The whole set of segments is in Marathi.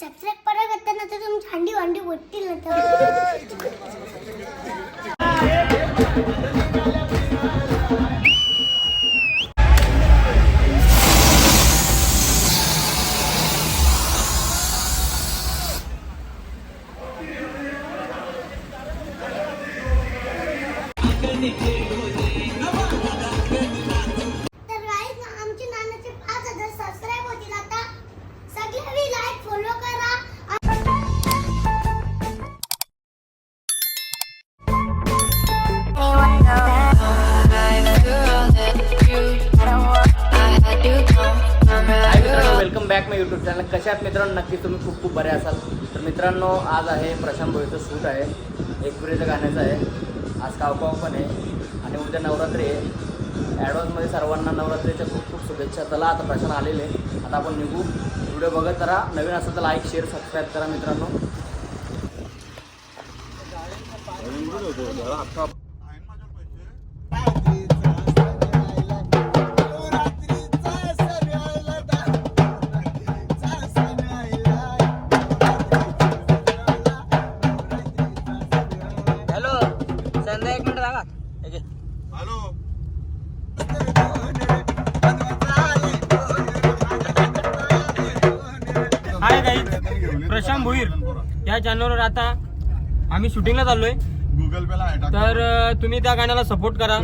सबस्क्राईब करा करता ना तर तुमची हंडी वांडी बोटतील ना तर. प्रशांत आहे. एकपुरीचं गाण्याचं आहे. आज कावकाव पण आहे. आणि उद्या नवरात्री आहे. ॲडव्हान्समध्ये सर्वांना नवरात्रीच्या खूप खूप शुभेच्छा. चला आता प्रश्न आलेले आता आपण निघू. व्हिडिओ बघत करा नवीन असेल तर लाईक शेअर सबस्क्राईब करा मित्रांनो. हाय प्रशांत भोईर या चॅनलवर आता आम्ही शूटिंगला चाललोय गुगल पेला टाक. तर तुम्ही त्या गाण्याला सपोर्ट करा?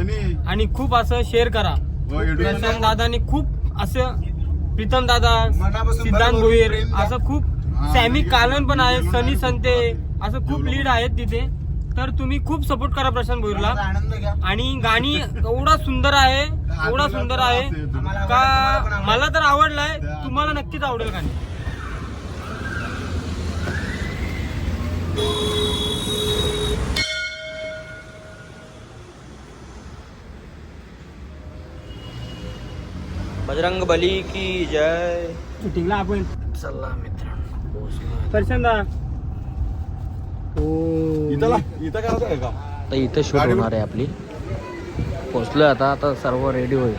आणि खूप असं शेअर करा YouTube प्रशांत दादानी खूप असं प्रीतम दादा सिद्धांत भोईर. असं खूप हा, सॅमी. कालन पण आहे सनी. संते असं खूप लीड आहेत तिथे तर तुम्ही खूप सपोर्ट करा प्रशांत भोईरला. आणि गाणी एवढा सुंदर आहे एवढा सुंदर आहे. का मला तर आवडलाय. तुम्हाला नक्कीच आवडेल गाणी. बजरंग बली की जय। शूटिंगला आपण. चला मित्रांनो प्रशांत हो इथं ला- इथं शूट होणार आहे आपली. पोहोचलो आता आता सर्व रेडी होईल.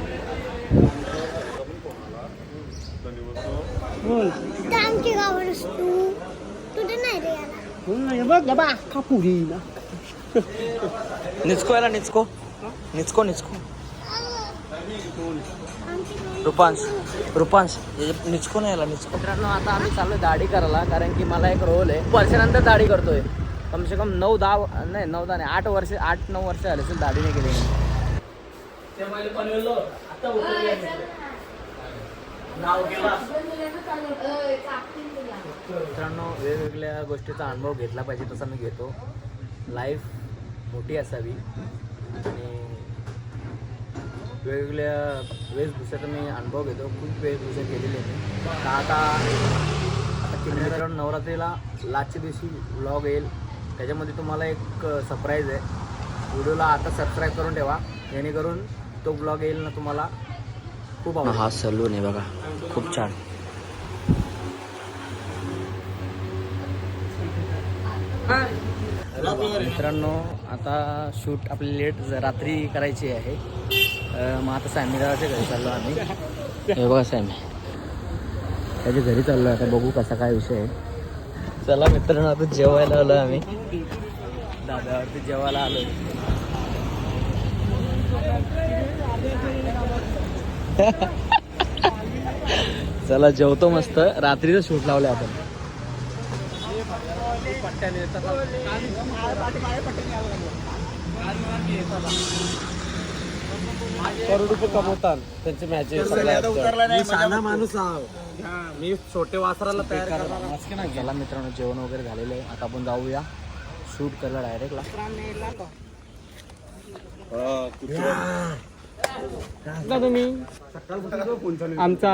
तर निचको याला निचको. निचको निचको. रुपांश. रुपांश. हे निचको नाही याला निचको. मित्रांनो आता आम्ही चाललोय दाढी करायला कारण की मला एक रोल आहे. वर्षानंतर दाढी करतोय. कम से कम नऊ दहा नाही नऊ दहा नाही आठ वर्ष आठ नऊ वर्ष झाले असेल दाढी नाही केली. मित्रांनो वेगवेगळ्या गोष्टीचा अनुभव घेतला पाहिजे तसा मी घेतो. लाईफ मोठी असावी. आणि वेगवेगळ्या वेशभूषेचा मी अनुभव घेतो. खूप वेशभूषा केलेली आहे. आता आता नवरात्रीला लास्टच्या दिवशी व्लॉग येईल. त्याच्यामध्ये तुम्हाला एक सरप्राईज आहे. व्हिडिओला आता सबस्क्राईब करून ठेवा. जेणेकरून तो ब्लॉग येईल ना तुम्हाला. खूप आवडेल. हा सलून आहे बघा. खूप छान. मित्रांनो आता शूट आपली लेट रात्री करायची आहे. मग आता सॅमीदाच्या घरी चाललो आम्ही. हे बघा सॅमी. त्याच्या घरी चाललो आता बघू कसा काय विषय आहे. चला मित्रांनो आता जेवायला आलो आम्ही. दादावरती जेवायला आलो चला जेवतो मस्त. रात्रीचं शूट लावलं आपण. करोड रुपये कमवतात. त्यांचे मॅचेस मी साधा मी छोटे वासराला तयार करणार चला मित्रांनो जेवण वगैरे झालेलं आहे. आता आपण जाऊया. शूट करायला डायरेक्टला तुम्ही. आमचा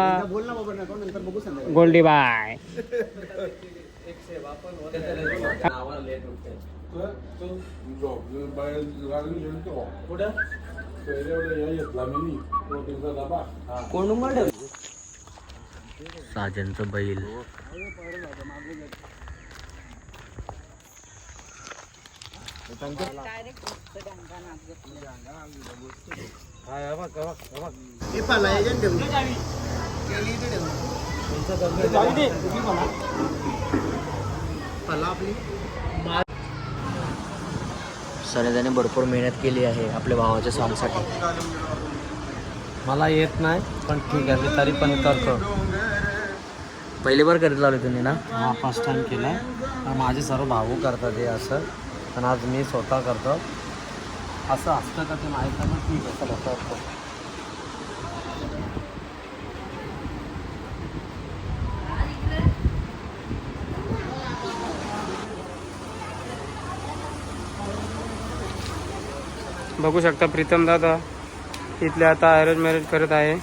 गोल्डी बाय. कोण साजनचं बैल. सनेदाने भरपूर मेहनत केली आहे आपल्या भावाच्या सॉंगसाठी मला येत नाही पण ठीक आहे तरी पण करतो. पहिली बार करीत लावले तुम्ही ना? हा फर्स्ट टाइम केलं. माझे सर्व भाऊ करतात हे असं. पण आज मी स्वतः करतो. असं असतं का ते माहीत नाही पण ठीक असं चला असतं बघू शकता प्रीतम दादा इथले आता अरेंज मॅरेज करत आहे.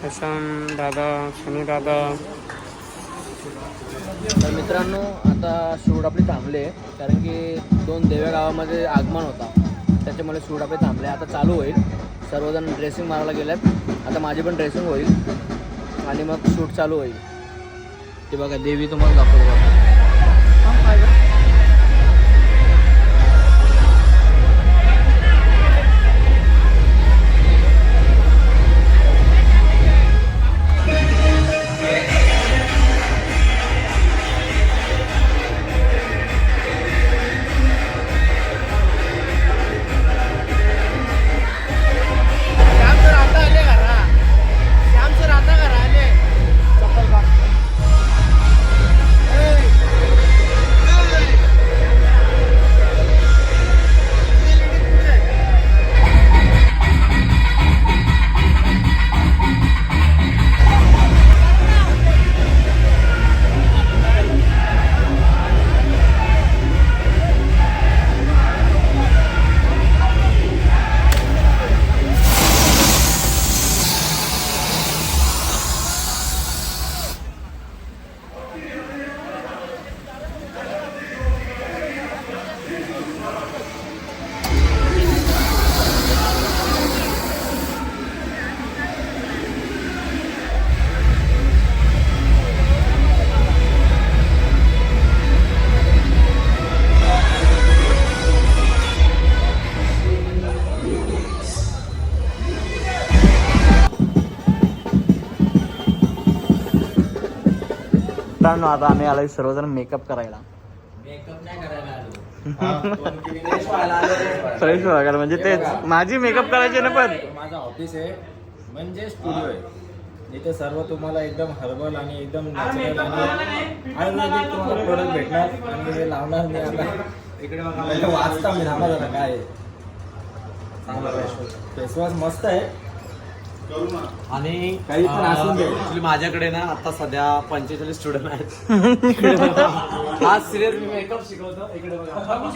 प्रशांत दादा सनी दादा. तर मित्रांनो आता शूट आपली थांबले कारण की दोन देव्या गावामध्ये आगमन होता. त्याच्यामुळे शूट आपले थांबले आता चालू होईल. सर्वजण ड्रेसिंग मारायला गेल्यात आता माझी पण ड्रेसिंग होईल. आणि मग शूट चालू होईल. ते बघा देवी तुम्हाला दाखवतो मित्रांनो आता आम्ही आलोय सर्वजण मेकअप करायला. फ्रेश व्हायला म्हणजे तेच माझी मेकअप करायची ना पण. माझं ऑफिस आहे म्हणजे स्टुडिओ आहे. इथे सर्व तुम्हाला एकदम हर्बल आणि एकदम नॅचरल आणि आयुर्वेदिक तुम्हाला प्रोडक्ट भेटणार. आणि हे लावणार मी आता. इकडे बघा. वाचता मी थांबा जरा काय फेसवॉश मस्त आहे. आणि काही पण असून दे. ऍक्च्युली माझ्याकडे ना आता सध्या पंचेचाळीस स्टुडंट आहेत. इकडे बघा. आज सिरियस मी मेकअप शिकवतो. इकडे बघा.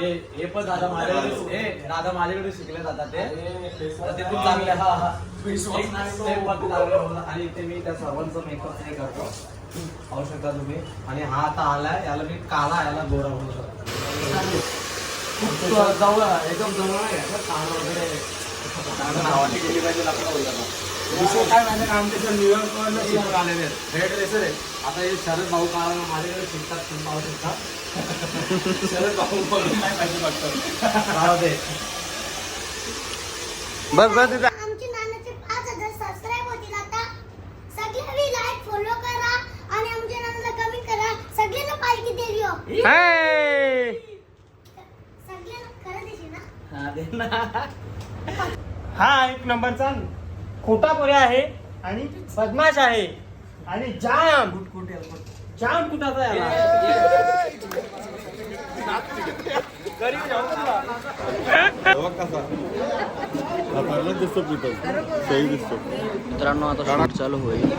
हे हे पण दादा माझ्याकडे हे दादा माझ्याकडे शिकले जातात ते. तर ते खूप चांगले हा, हा. एक step वरती चांगले बोलला. आणि इथे मी त्या सर्वांचं मेकअप हे करतो. पाहू शकता तुम्ही. आणि हा आता आलाय. याला मी काला याला गोरा म्हणू शकतो आहे, एकदम जवळ आहे. काना वगैरे. नावाची गेली पाहिजे काय माहिती का आमच्या शिकून आलेले आहेत हेड रेसर आहे आता हे शरद भाऊ काळा माझ्याकडे शिकतात तुम्ही पाहू शकता शरद भाऊ नाही पाहिजे फक्त राहू दे बस बस तिथं आमचे नानाचे पाच हजार सबस्क्राईब होतील आता. सगळ्यांनी लाईक फॉलो करा आणि आमच्या नानाला कमेंट करा. सगळ्यांना पालखी देवी हो. सगळ्यांना खरं देशील ना? हा एक नंबरचा खोटा पोऱ्या आहे आणि बदमाश आहे. आणि जाम. जाम कुठाचा दिसतो दिसतो मित्रांनो आता शूट चालू होईल.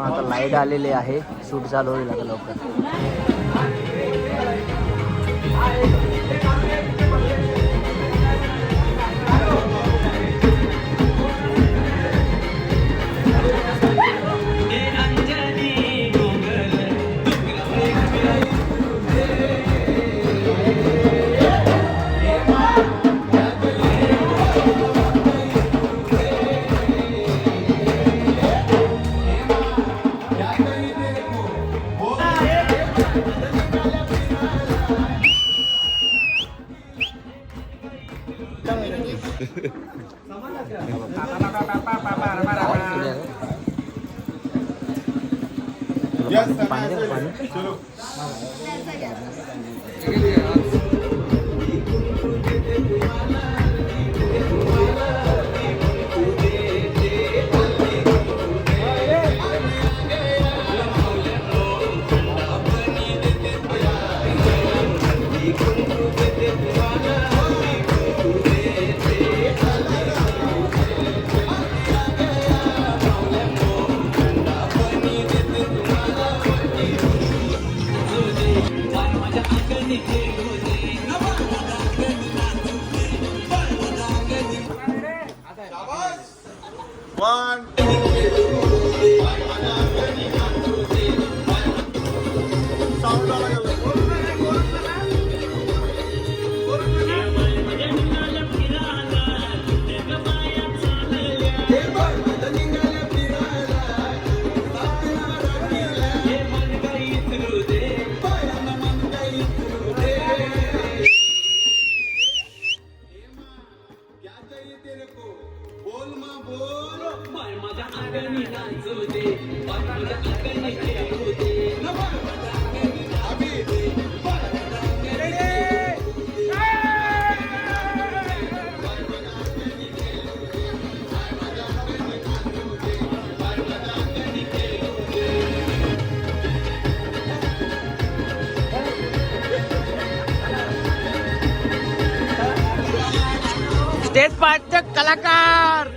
मित्रांनो आता लाइट आलेली आहे. शूट चालू होईल आता लवकर. One. स्टेज पाठचे कलाकार.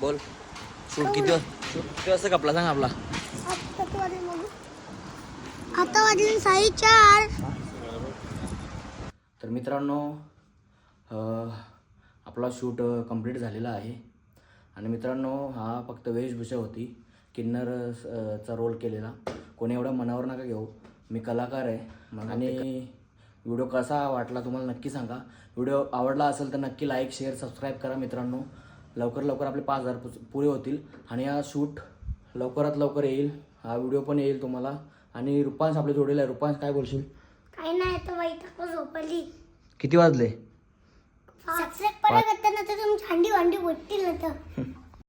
बोल. शूट किती किती वाजता कपला सांग आपला. आता वाजले साडेचार तर मित्रांनो आपला शूट कंप्लीट झालेला आहे. आणि मित्रांनो हा फक्त वेशभूषा होती. किन्नर चा रोल केलेला. कोणी एवढं मनावर नका घेऊ. मी कलाकार आहे. आणि व्हिडिओ कसा वाटला तुम्हाला नक्की सांगा. व्हिडिओ आवडला असेल तर नक्की लाईक शेअर सबस्क्राईब करा मित्रांनो. लवकर लवकर आपले पाच हजार पुरे होतील. आणि हा शूट लवकरात लवकर येईल. हा व्हिडिओ पण येईल तुम्हाला. आणि रुपांश आपल्या जोडीला आहे. रुपांश काय बोलशील? काही नाही तर वाईट झोपली. किती वाजले? सबस्क्राईब करा करताना तर तुमची हंडी वांडी बोलतील ना तर